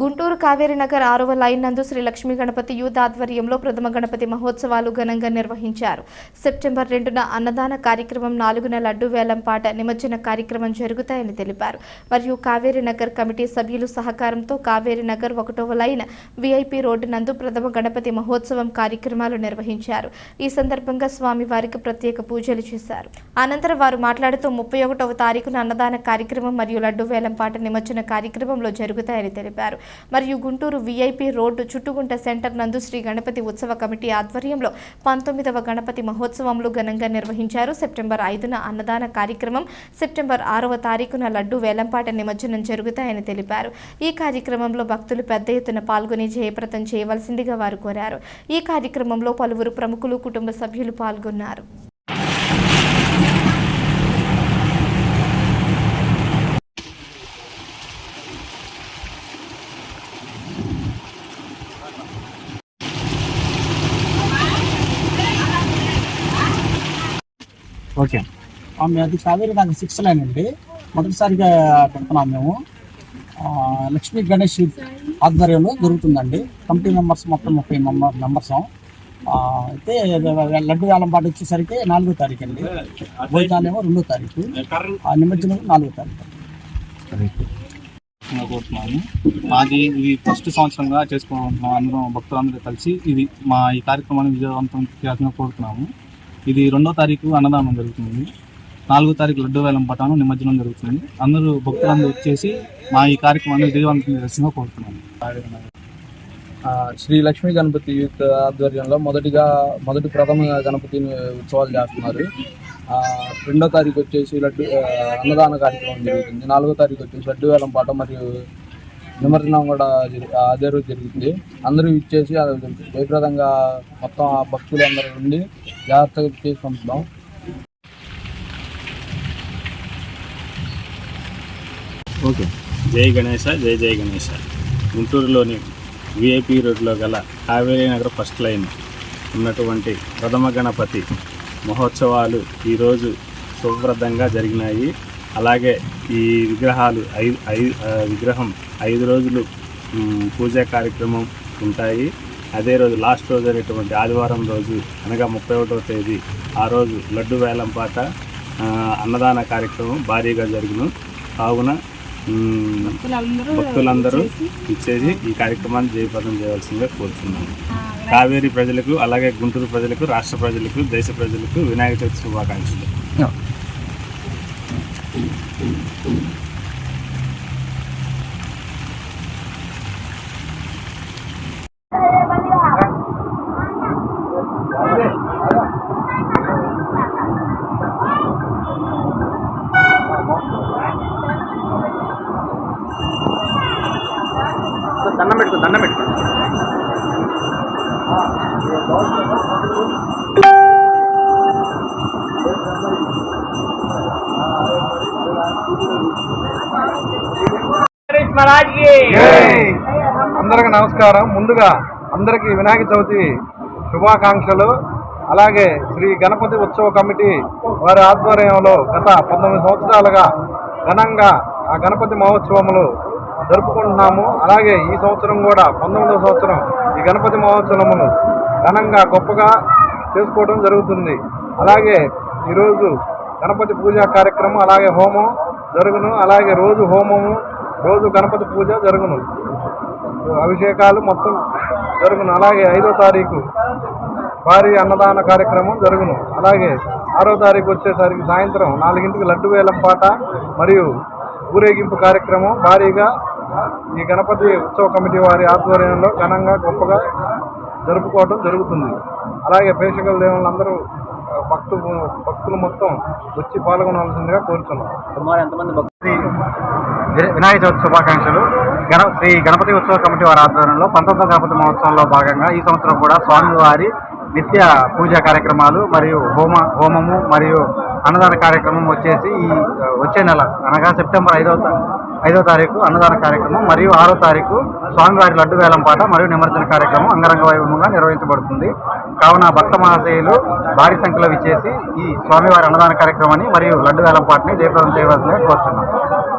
గుంటూరు కావేరి నగర్ ఆరవ లైన్ నందు శ్రీ లక్ష్మీ గణపతి యూత్ ఆధ్వర్యంలో ప్రథమ గణపతి మహోత్సవాలు ఘనంగా నిర్వహించారు. సెప్టెంబర్ రెండున అన్నదాన కార్యక్రమం నాలుగున లడ్డు వేలం పాట నిమజ్జన కార్యక్రమం జరుగుతాయని తెలిపారు. మరియు కావేరి నగర్ కమిటీ సభ్యులు సహకారంతో కావేరి నగర్ ఒకటవ లైన్ విఐపి రోడ్డు నందు ప్రథమ గణపతి మహోత్సవం కార్యక్రమాలు నిర్వహించారు. ఈ సందర్భంగా స్వామివారికి ప్రత్యేక పూజలు చేశారు. అనంతరం వారు మాట్లాడుతూ ముప్పై ఒకటవ తారీఖున అన్నదాన కార్యక్రమం మరియు లడ్డు వేలం పాట నిమజ్జన కార్యక్రమంలో జరుగుతాయని తెలిపారు. మరియు Guntur VIP road Chuttugunta centre నందు శ్రీ గణపతి ఉత్సవ కమిటీ ఆధ్వర్యంలో పంతొమ్మిదవ గణపతి మహోత్సవంలో ఘనంగా నిర్వహించారు. సెప్టెంబర్ ఐదున అన్నదాన కార్యక్రమం సెప్టెంబర్ ఆరవ తారీఖున లడ్డు వేలంపాట నిమజ్జనం జరుగుతాయని తెలిపారు. ఈ కార్యక్రమంలో భక్తులు పెద్ద ఎత్తున పాల్గొని జయప్రదం చేయవలసిందిగా వారు కోరారు. ఈ కార్యక్రమంలో పలువురు ప్రముఖులు కుటుంబ సభ్యులు పాల్గొన్నారు. ఓకే. ఆ, అది కావేరి నాకు సిక్స్ లైన్ అండి. మొదటిసారిగా పెడుతున్నాం మేము. లక్ష్మీ గణేష్ ఆధ్వర్యంలో దొరుకుతుందండి కమిటీ మెంబర్స్ మొత్తం ముప్పై మెంబర్ మెంబర్స్. అయితే లడ్డు వేలం పాట వచ్చేసరికి నాలుగో తారీఖు అండి. భోజనాలేమో రెండో తారీఖు. ఆ నిమజ్జనం నాలుగో తారీఖు. కోరుతున్నాము మాది ఇది ఫస్ట్ సంవత్సరంగా చేసుకుంటున్నాం. అందరం భక్తులందరూ కలిసి ఇది మా ఈ కార్యక్రమాన్ని విజయవంతం చేయాలని కోరుతున్నాము. ఇది రెండో తారీఖు అన్నదానం జరుగుతుంది. నాలుగో తారీఖు లడ్డు వేలం పటాను నిమజ్జనం జరుగుతుంది. అందరూ భక్తులందరూ వచ్చేసి మా ఈ కార్యక్రమాన్ని విజయవంతం చేయాల్సిందిగా కోరుతున్నాము. శ్రీ లక్ష్మీ గణపతి యూత్ ఆధ్వర్యంలో మొదటిగా మొదటి ప్రథమ గణపతి ఉత్సవాలు చేస్తున్నారు. రెండో తారీఖు వచ్చేసి లడ్డు అన్నదాన కార్యక్రమం జరుగుతుంది. నాలుగో తారీఖు వచ్చేసి లడ్డు వేలం పాట మరియు నిమజ్జనం కూడా జరి- అదే రోజు జరుగుతుంది అందరూ ఇచ్చేసి అది జయప్రదంగా మొత్తం ఆ భక్తులు అందరూ ఉండి జాగ్రత్తగా చేసి పంపుతాం ఓకే. జై గణేశ జై జై గణేశ. గుంటూరులోని విఐపి రోడ్లో గల కావేరీ నగర్ ఫస్ట్ లైన్ ఉన్నటువంటి ప్రథమ గణపతి మహోత్సవాలు ఈరోజు శుభప్రదంగా జరిగినాయి. అలాగే ఈ విగ్రహాలు ఐదు ఐదు విగ్రహం ఐదు రోజులు పూజా కార్యక్రమం ఉంటాయి. అదే రోజు లాస్ట్ రోజు అనేటువంటి ఆదివారం రోజు అనగా ముప్పై ఒకటవ తేదీ ఆ రోజు లడ్డు వేలంపాట ఆ, అన్నదాన కార్యక్రమం భారీగా జరుగును కావున భక్తులందరూ ఇచ్చేసి ఈ కార్యక్రమాన్ని జయప్రదం చేయవలసిందిగా కోరుతున్నాను కావేరీ ప్రజలకు అలాగే గుంటూరు ప్రజలకు రాష్ట్ర ప్రజలకు దేశ ప్రజలకు వినాయక చవితి శుభాకాంక్షలు. దండం పెట్టుకో దండం పెట్టుకో. అందరికి నమస్కారం. ముందుగా అందరికీ వినాయక చవితి శుభాకాంక్షలు. అలాగే శ్రీ గణపతి ఉత్సవ కమిటీ వారి ఆధ్వర్యంలో గత పంతొమ్మిది సంవత్సరాలుగా ఘనంగా ఆ గణపతి మహోత్సవములు జరుపుకుంటున్నాము. అలాగే ఈ సంవత్సరం కూడా పంతొమ్మిదవ సంవత్సరం ఈ గణపతి మహోత్సవమును ఘనంగా గొప్పగా చేసుకోవడం జరుగుతుంది. అలాగే ఈరోజు గణపతి పూజా కార్యక్రమం అలాగే హోమం జరుగును. అలాగే రోజు హోమము రోజు గణపతి పూజ జరుగును. అభిషేకాలు మొత్తం జరుగును. అలాగే ఐదో తారీఖు భారీ అన్నదాన కార్యక్రమం జరుగును. అలాగే ఆరో తారీఖు వచ్చేసరికి సాయంత్రం నాలుగింటికి లడ్డు వేలం పాట మరియు ఊరేగింపు కార్యక్రమం భారీగా ఈ గణపతి ఉత్సవ కమిటీ వారి ఆధ్వర్యంలో ఘనంగా గొప్పగా జరుపుకోవడం జరుగుతుంది. అలాగే ప్రేక్షకుల దేవుళ్ళందరూ ఆ, భక్తు భక్తులు మొత్తం వచ్చి పాల్గొనవలసిందిగా కోరుతున్నాం సుమారు ఎంతమంది భక్తులు? వినాయక చవితి శుభాకాంక్షలు. గణ శ్రీ గణపతి ఉత్సవ కమిటీ వారి ఆధ్వర్యంలో పంతొమ్మిదవ గణపతి మహోత్సవంలో భాగంగా ఈ సంవత్సరం కూడా స్వామివారి నిత్య పూజా కార్యక్రమాలు మరియు హోమ హోమము మరియు అన్నదాన కార్యక్రమం వచ్చేసి ఈ వచ్చే నెల అనగా సెప్టెంబర్ ఐదవ తా- ఐదవ తారీఖు అన్నదాన కార్యక్రమం మరియు ఆరో తారీఖు స్వామివారి లడ్డు వేలం పాట మరియు నిమజ్జన కార్యక్రమం అంగరంగ వైభవంగా నిర్వహించబడుతుంది. కావున భక్త మహాశయులు భారీ సంఖ్యలో విచ్చేసి ఈ స్వామివారి అన్నదాన కార్యక్రమాన్ని మరియు లడ్డు వేలం పాటని జయప్రదం చేయవలసిందిగా కోరుతున్నాం